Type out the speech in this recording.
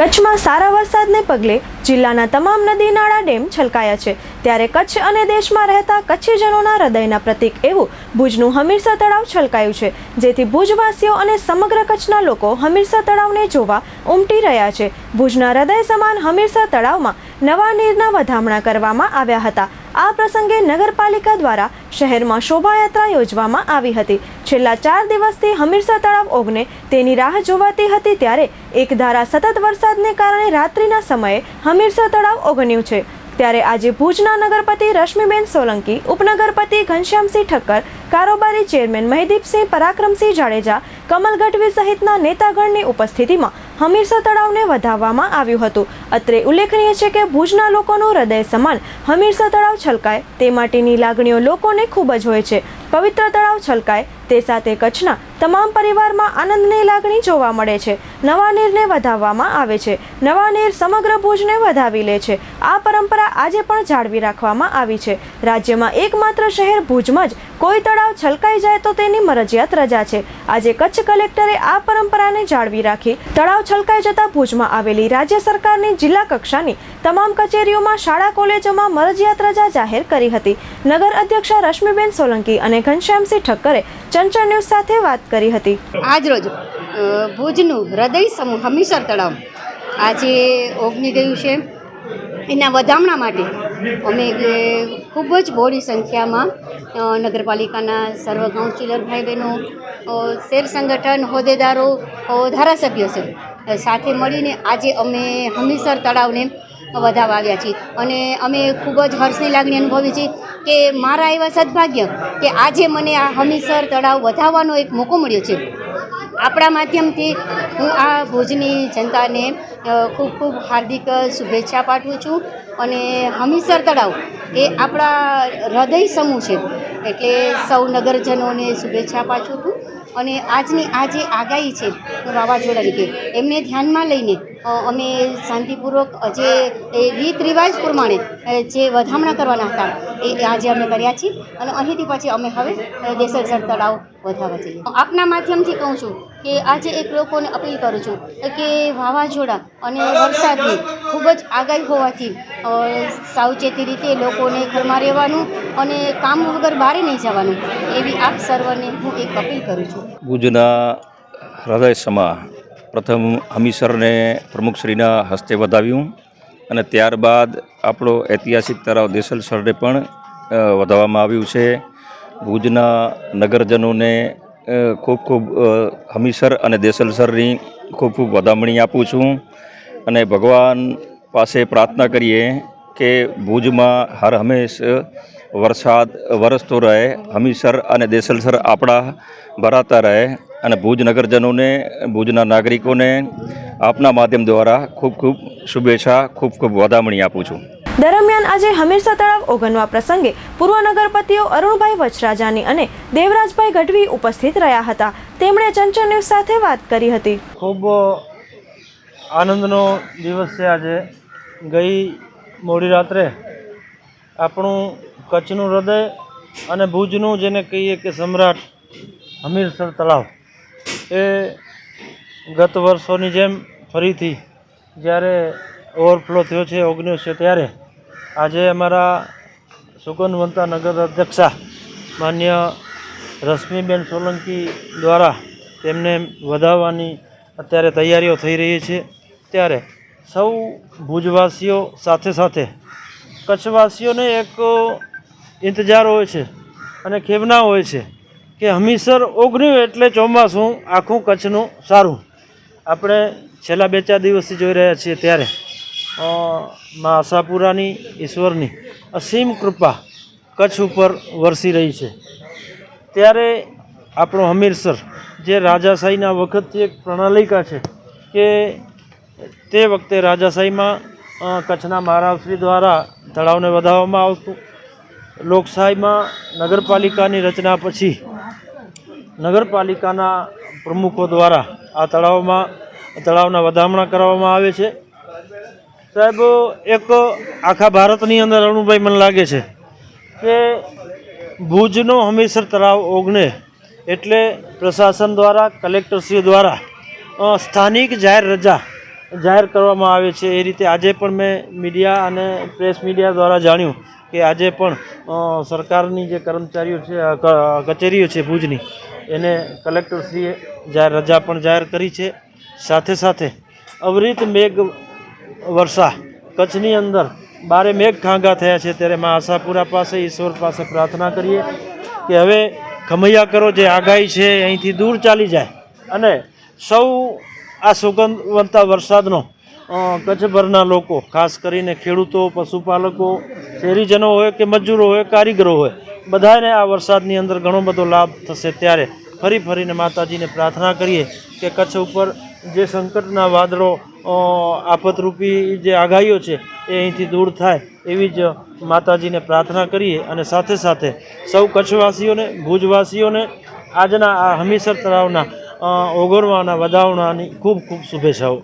કચ્છમાં સારા વરસાદને પગલે જિલ્લાના તમામ નદી નાળા ડેમ છલકાયા છે. ત્યારે કચ્છ અને દેશમાં રહેતા કચ્છીજનોના હૃદયના પ્રતીક એવું ભુજનું હમીરસર તળાવ છલકાયું છે, જેથી ભુજવાસીઓ અને સમગ્ર કચ્છના લોકો હમીરસર તળાવને જોવા ઉમટી રહ્યા છે. ભુજના હૃદય સમાન હમીરસર તળાવમાં નવા નીરના વધામણા કરવામાં આવ્યા હતા. આ પ્રસંગે નગરપાલિકા દ્વારા શહેરમાં શોભાયાત્રા યોજવામાં આવી હતી. છેલ્લા ચાર દિવસથી હમીરસર તળાવ ઓગને તેની રાહ જોવાતી હતી ત્યારે એક ધારા સતત વરસાદને કારણે રાત્રિના સમયે હમીરસર તળાવ ઓગન્યું છે. ત્યારે આજે ભુજના નગરપતિ રશ્મિબેન સોલંકી, ઉપનગરપતિ ઘનશ્યામસિંહ ઠક્કર, કારોબારી ચેરમેન મહેદીપસિંહ પરાક્રમસિંહ જાડેજા, કમલ ગઢવી સહિતના નેતાગણની ઉપસ્થિતિમાં હમીરસર તળાવને વધાવવામાં આવ્યું હતું. અત્રે ઉલ્લેખનીય છે કે ભુજના લોકોનું હૃદય સમાન હમીરસર તળાવ છલકાય તે માટેની લાગણીઓ લોકોને ખૂબ જ હોય છે. પવિત્ર તળાવ છલકાય તે સાથે કચ્છના તમામ પરિવારમાં આનંદની લાગણી જોવા મળે છે. નવા નીરને વધાવવામાં આવે છે. નવા નીર સમગ્ર ભુજને વધાવી લે છે. આ પરંપરા આજે પણ જાળવી રાખવામાં આવી છે. રાજ્યમાં એકમાત્ર શહેર ભુજમાં જ કોઈ તળાવ છલકાઈ જાય તો તેની મરજિયાત રજા છે. આજે કચ્છ કલેક્ટરે આ પરંપરાને જાળવી રાખી તળાવ છલકાઈ જતા ભુજમાં આવેલી રાજ્ય સરકારની જિલ્લા કક્ષાની તમામ કચેરીઓમાં શાળા કોલેજોમાં મરજિયાત રજા જાહેર કરી હતી. નગર અધ્યક્ષા રશ્મિબેન સોલંકી અને ઘનશ્યામસિંહ ઠક્કરે ચંચળ ન્યૂઝ સાથે વાત કરી હતી. આજરોજ ભુજનું હૃદય સમૂહ હમીસર તળાવ આજે ઓગની ગયું છે. એના વધામણા માટે અમે ખૂબ જ બહોળી સંખ્યામાં નગરપાલિકાના સર્વ કાઉન્સિલર ભાઈ બહેનો શેર સંગઠન, હોદ્દેદારો ધારાસભ્યો છે, સાથે મળીને આજે અમે હમીસર તળાવને વધાવવા આવ્યા છીએ. અને અમે ખૂબ જ હર્ષની લાગણી અનુભવી છીએ કે મારા એવા સદભાગ્ય કે આજે મને આ હમીસર તળાવ વધાવવાનો એક મોકો મળ્યો છે. આપણા માધ્યમથી હું આ ભુજની જનતાને ખૂબ ખૂબ હાર્દિક શુભેચ્છા પાઠવું છું. અને હમીસર તળાવ એ આપણા હૃદય સમૂહ છે. એટલે સૌ નગરજનોને શુભેચ્છા પાઠવું છું. અને આજની આ જે આગાહી છે વાવાઝોડાની કે એમને ધ્યાનમાં લઈને અમે શાંતિપૂર્વક જે રીત રિવાજ પ્રમાણે જે વધામણા કરવાના હતા, એ આજે અમે કર્યા છીએ. અને અહીંથી પછી અમે હવે દેસરસર તળાવ વધારવા જઈએ. આપના માધ્યમથી કહું છું કે આજે એક લોકોને અપીલ કરું છું કે વાવાઝોડા અને વરસાદની ખૂબ જ આગાહી હોવાથી સાવચેતી રીતે લોકોને ઘરમાં રહેવાનું અને કામ વગર બહાર નહીં જવાનું, એવી આપ સર્વને હું એક અપીલ કરું છું. ગુજના હૃદય સમા પ્રથમ હમીસરને પ્રમુખશ્રીના હસ્તે વધાવ્યું અને ત્યારબાદ આપણો ઐતિહાસિક તળાવ દેસલસરને પણ અ, વધાવવામાં આવ્યું છે. ભુજના નગરજનોને ખૂબ ખૂબ હમીસર અને દેસલસરની ખૂબ ખૂબ વધામણી આપું છું અને ભગવાન પાસે પ્રાર્થના કરીએ કે ભુજમાં હર હંમેશ વરસાદ વરસતો રહે હમીસર અને દેસલસર આપણા ભરાતા રહે. અને ભુજ નગરજનોને ભુજના નાગરિકોને આપના માધ્યમ દ્વારા ખૂબ ખૂબ શુભેચ્છા ખૂબ ખૂબ વધામણી આપું છું. દરમિયાન આજે હમીરસા તળાવ ઓગનવા પ્રસંગે પૂર્વ નગરપતિઓ અરુણભાઈ વચરાજાની અને દેવરાજભાઈ ગઢવી ઉપસ્થિત રહ્યા હતા. તેમણે ચંચળ ન્યૂઝ સાથે વાત કરી હતી. ખૂબ આનંદનો દિવસ છે આજે. ગઈ મોડી રાત્રે આપણું કચ્છનું હૃદય અને ભુજનું જેને કહીએ કે સમ્રાટ હમીરસર તળાવ એ ગત વર્ષોની જેમ ફરીથી જ્યારે ઓવરફ્લો થયો છે ઓગણીસો ત્યારે આજે અમારા સુગંધવંતા નગર અધ્યક્ષા માન્ય રશ્મિબેન સોલંકી દ્વારા તેમને વધાવવાની અત્યારે તૈયારીઓ થઈ રહી છે. ત્યારે સૌ ભુજવાસીઓ સાથે સાથે કચ્છવાસીઓને એક ઇંતજાર હોય છે અને ખેવના હોય છે. કે હમીસર ઓગણ્યું એટલે ચોમાસું આખું કચ્છનું સારું. આપણે છેલ્લા બે ચાર દિવસથી જોઈ રહ્યા છીએ ત્યારે મા આશાપુરાની, ઈશ્વરની અસીમ કૃપા કચ્છ ઉપર વરસી રહી છે. ત્યારે આપણો હમીરસર જે રાજાશાહીના વખતથી એક પ્રણાલિકા છે કે તે વખતે રાજાશાહીમાં કચ્છના મહારાજશ્રી દ્વારા તળાવને વધારવામાં આવતું, લોકશાહીમાં નગરપાલિકાની રચના પછી નગરપાલિકાના પ્રમુખો દ્વારા આ તળાવમાં, તળાવના વધામણા કરવામાં આવે છે. સાહેબ, એક આખા ભારતની અંદર અરુણભાઈ મને લાગે છે કે ભુજનો હમીરસર તળાવ ઓગણે એટલે પ્રશાસન દ્વારા કલેક્ટરશ્રી દ્વારા સ્થાનિક જાહેર રજા જાહેર કરવામાં આવે છે. એ રીતે આજે પણ મેં મીડિયા અને પ્રેસ મીડિયા દ્વારા જાણ્યું કે આજે પણ સરકારની જે કર્મચારીઓ છે કચેરીઓ છે ભુજની એને કલેક્ટરશ્રીએ જાહેર રજા પણ જાહેર કરી છે. સાથે સાથે અવિરત મેઘ વર્ષા કચ્છની અંદર બારે મેઘ ખાંગા થયા છે ત્યારે મા આશાપુરા પાસે ઈશ્વર પાસે પ્રાર્થના કરીએ કે હવે ખમૈયા કરો જે આગાહી છે અહીંથી દૂર ચાલી જાય. અને સૌ આ સુગંધવંતા વરસાદનો કચ્છભરના લોકો, ખાસ કરીને ખેડૂતો, પશુપાલકો, શેરીજનો હોય કે મજૂરો હોય, કારીગરો હોય બધાને આ વરસાદની અંદર ઘણો બધો લાભ થશે. ત્યારે ફરી ફરીને માતાજીને પ્રાર્થના કરીએ કે કચ્છ ઉપર જે સંકટના વાદળો આફતરૂપી જે આગાહીઓ છે, એ અહીંથી દૂર થાય એવી જ માતાજીને પ્રાર્થના કરીએ અને સાથે સાથે સૌ કચ્છવાસીઓને, ભુજવાસીઓને આજના આ હમીસર તળાવના ઓગળવાના વધાવણાની ખૂબ ખૂબ શુભેચ્છાઓ.